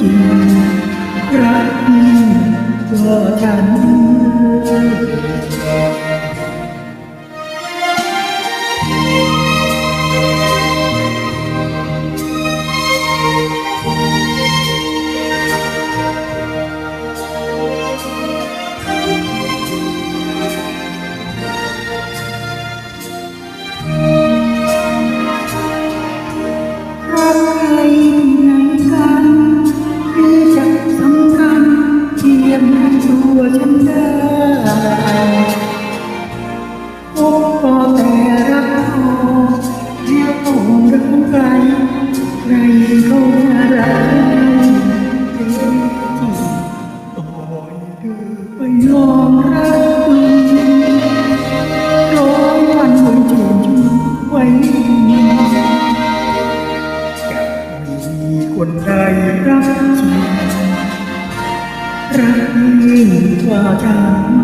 จริงรักยิ่งก็ฉัน แต่รักพอเดียวต้องรักใครใครเขารักเอจริงโอ้ยเธอไปลองรักร้อยวันบนจูนไว้มีคนใดรักจริงรักยิ่งกว่าฉัน